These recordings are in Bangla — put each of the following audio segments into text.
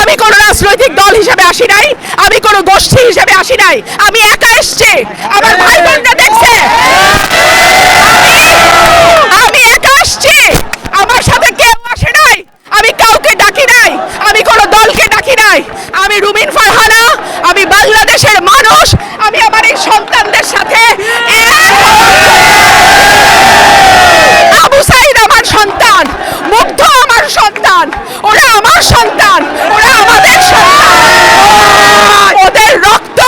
আমি কোনো রাজনৈতিক দল হিসেবে আসি নাই, আমি কোনো গোষ্ঠী হিসেবে আসি নাই, আমি একা এসছি। আমার ভাই বোনরা দেখছে আমি একা আসছি আমার সাথে কেউ আসে নাই আমি কাউকে ডাকি নাই আমি কোনো দলকে ডাকি নাই আমি রুমিন ফারহানা আমি বাংলাদেশের মানুষ আমি আমার এই সন্তানদের সাথে এক আবু সাইদ আমার সন্তান মুগ্ধ আমার সন্তান ওরা আমার সন্তান ওরা আমাদের সন্তান ওদের রক্ত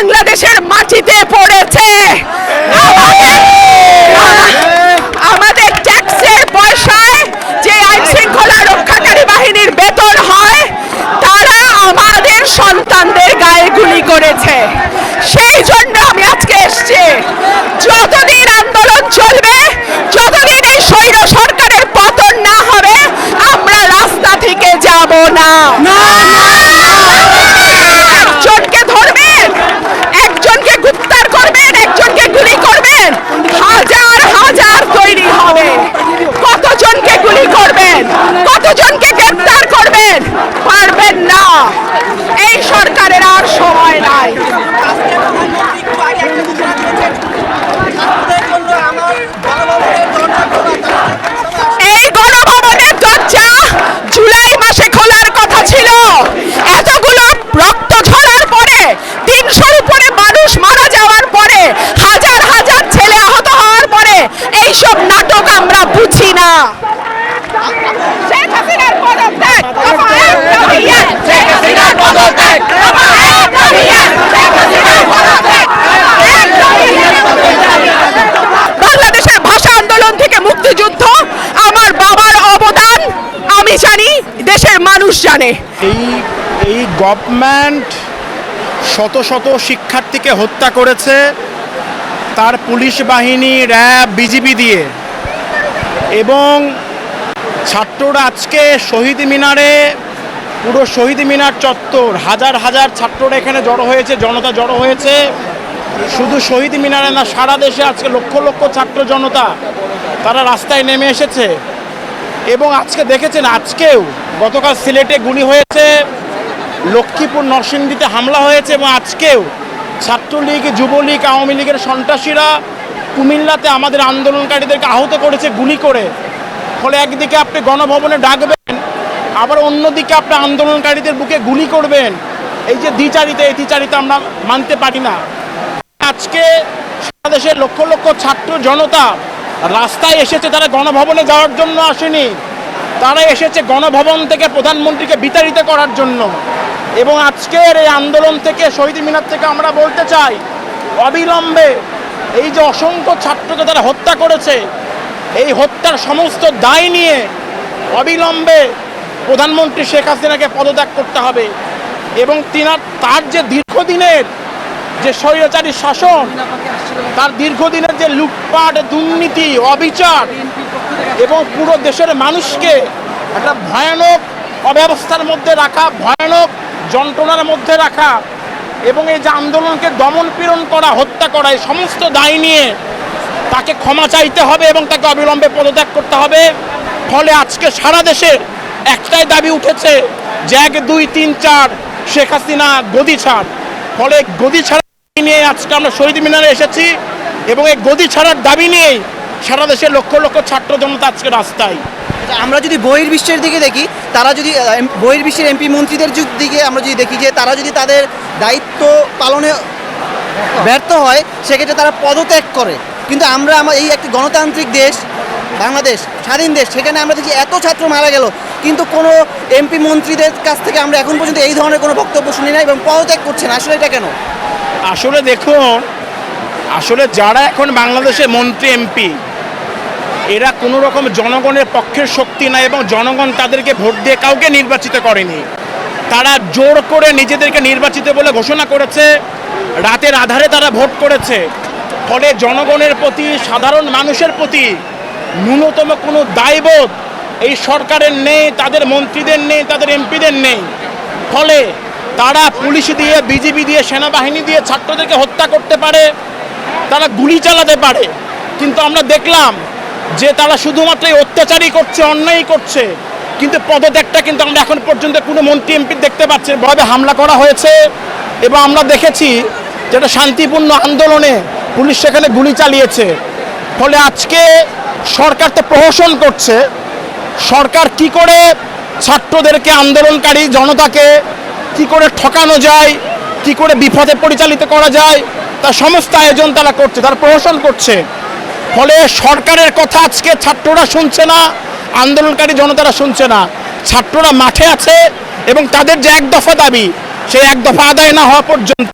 বাংলাদেশের মাটিতে পড়েছে। আমাদের ট্যাক্সের পয়সায় যে আইন শৃঙ্খলা রক্ষাকারী বাহিনীর বেতন হয়, তারা আমাদের সন্তানদের গায়ে গুলি করেছে। সেই জন্য আমি আজকে এসছি। যতদিন আন্দোলন চলবে যতদিন এই স্বৈর সরকারের পতন না হবে আমরা রাস্তা থেকে যাব না একজনকে ধরবেন একজনকে গ্রেপ্তার করবেন একজনকে গুলি করবেন হাজার হাজার তৈরি হবে কতজনকে গুলি করবেন কতজনকে গ্রেপ্তার করবেন পারবেন না এই সরকারের আর সময় নাই এই গণভবনের দরজা জুলাই মাসে খোলার কথা ছিল এতগুলো রক্ত ঝরার পরে তিনশোর উপরে মানুষ মারা যাওয়ার পরে হাজার হাজার ছেলে আহত হওয়ার পরে এইসব নাটক আমরা বুঝি না শেখ হাসিনার পদত্যাগ দফা এক দাবিয়ে। শেখ হাসিনার পদত্যাগ দফা এক দাবিয়ে। শেখ হাসিনার পদত্যাগ দফা এক দাবিয়ে। বাংলাদেশের ভাষা আন্দোলন থেকে মুক্তিযুদ্ধ আমার বাবার অবদান আমি জানি দেশের মানুষ জানে। এই এই গভর্নমেন্ট শত শত শিক্ষার্থীকে হত্যা করেছে তার পুলিশ বাহিনী, র্যাব, বিজিবি দিয়ে। এবং ছাত্ররা আজকে শহীদ মিনারে, পুরো শহীদ মিনার চত্বর, হাজার হাজার ছাত্ররা এখানে জড়ো হয়েছে, জনতা জড়ো হয়েছে। শুধু শহীদ মিনারে না, সারা দেশে আজকে লক্ষ লক্ষ ছাত্র জনতা তারা রাস্তায় নেমে এসেছে। এবং আজকে দেখেছেন, আজকেও গতকাল সিলেটে গুলি হয়েছে, লক্ষ্মীপুর নরসিংদীতে হামলা হয়েছে এবং আজকেও ছাত্রলীগ, যুবলীগ, আওয়ামী লীগের সন্ত্রাসীরা কুমিল্লাতে আমাদের আন্দোলনকারীদেরকে আহত করেছে গুলি করে। ফলে একদিকে আপনি গণভবনে ডাকবেন, আবার অন্যদিকে আপনি আন্দোলনকারীদের বুকে গুলি করবেন। এই যে দ্বিচারিতা, এই দ্বিচারিতা আমরা মানতে পারি না। আজকে সারা দেশের লক্ষ লক্ষ ছাত্র জনতা রাস্তায় এসেছে, তারা গণভবনে যাওয়ার জন্য আসেনি। তারা এসেছে গণভবন থেকে প্রধানমন্ত্রীকে বিতাড়িত করার জন্য। এবং আজকের এই আন্দোলন থেকে, শহীদ মিনার থেকে আমরা বলতে চাই, অবিলম্বে এই যে অসংখ্য ছাত্রকে তারা হত্যা করেছে, এই হত্যার সমস্ত দায় নিয়ে অবিলম্বে প্রধানমন্ত্রী শেখ হাসিনাকে পদত্যাগ করতে হবে। এবং তিনার, তার যে দীর্ঘদিনের যে স্বৈরাচারী শাসন, তার দীর্ঘদিনের যে লুটপাট, দুর্নীতি, অবিচার এবং পুরো দেশের মানুষকে একটা ভয়ানক অব্যবস্থার মধ্যে রাখা, ভয়ানক যন্ত্রণার মধ্যে রাখা এবং এই যে আন্দোলনকে দমন পীড়ন করা, হত্যা করা, এই সমস্ত দায় নিয়ে তাকে ক্ষমা চাইতে হবে এবং তাকে অবিলম্বে পদত্যাগ করতে হবে। ফলে আজকে সারা দেশের একটাই দাবি উঠেছে, যে এক, দুই, তিন, চার শেখ হাসিনা গদি ছাড়। ফলে গদি ছাড়া নিয়ে আজকে আমরা শহীদ মিনারে এসেছি এবং এই গদি ছাড়ার দাবি নিয়েই সারা দেশের লক্ষ লক্ষ ছাত্র জনতা আজকে রাস্তায়। আমরা যদি বহির্বিশ্বের দিকে দেখি, তারা যদি বহির্বিশ্বের এমপি মন্ত্রীদের যুগ দিকে আমরা যদি দেখি যে তারা যদি তাদের দায়িত্ব পালনে ব্যর্থ হয়, সেক্ষেত্রে তারা পদত্যাগ করে। কিন্তু আমরা আমার এই একটি গণতান্ত্রিক দেশ, বাংলাদেশ, স্বাধীন দেশ, সেখানে আমরা দেখি এত ছাত্র মারা গেল, কিন্তু কোনো এমপি মন্ত্রীদের কাছ থেকে আমরা এখন পর্যন্ত এই ধরনের কোনো বক্তব্য শুনি না এবং পদত্যাগ করছে না আসলে এটা কেন? আসলে দেখুন, আসলে যারা এখন বাংলাদেশের মন্ত্রী, এমপি, এরা কোনো রকম জনগণের পক্ষের শক্তি নাই এবং জনগণ তাদেরকে ভোট দিয়ে কাউকে নির্বাচিত করেনি। তারা জোর করে নিজেদেরকে নির্বাচিত বলে ঘোষণা করেছে, রাতের আধারে তারা ভোট করেছে। ফলে জনগণের প্রতি, সাধারণ মানুষের প্রতি ন্যূনতম কোনো দায়বোধ এই সরকারের নেই, তাদের মন্ত্রীদের নেই, তাদের এমপিদের নেই। ফলে তারা পুলিশ দিয়ে, বিজিবি দিয়ে, সেনাবাহিনী দিয়ে ছাত্রদেরকে হত্যা করতে পারে, তারা গুলি চালাতে পারে। কিন্তু আমরা দেখলাম যে তারা শুধুমাত্র অত্যাচারই করছে অন্যায় করছে। কিন্তু পদত্যাগটা কিন্তু আমরা এখন পর্যন্ত কোনো মন্ত্রী এমপি দেখতে পাচ্ছি। ভয়াবে হামলা করা হয়েছে এবং আমরা দেখেছি যেটা শান্তিপূর্ণ আন্দোলনে পুলিশ সেখানে গুলি চালিয়েছে। ফলে আজকে সরকার তো প্রহসন করছে। সরকার কি করে ছাত্রদেরকে আন্দোলনকারী জনতাকে কি করে ঠকানো যায়, কি করে বিপদে পরিচালিত করা যায়, তার সমস্ত আয়োজন তারা করছে, তারা প্রহসন করছে। ফলে সরকারের কথা আজকে ছাত্ররা শুনছে না, আন্দোলনকারী জনতারা শুনছে না। ছাত্ররা মাঠে আছে এবং তাদের যে এক দফা দাবি, সেই এক দফা আদায় না হওয়া পর্যন্ত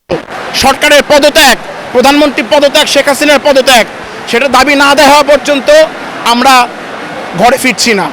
সরকারের পদত্যাগ, প্রধানমন্ত্রী পদত্যাগ, শেখ হাসিনার পদত্যাগ, সেটা দাবি না আদায় হওয়া পর্যন্ত আমরা ঘরে ফিরছি না।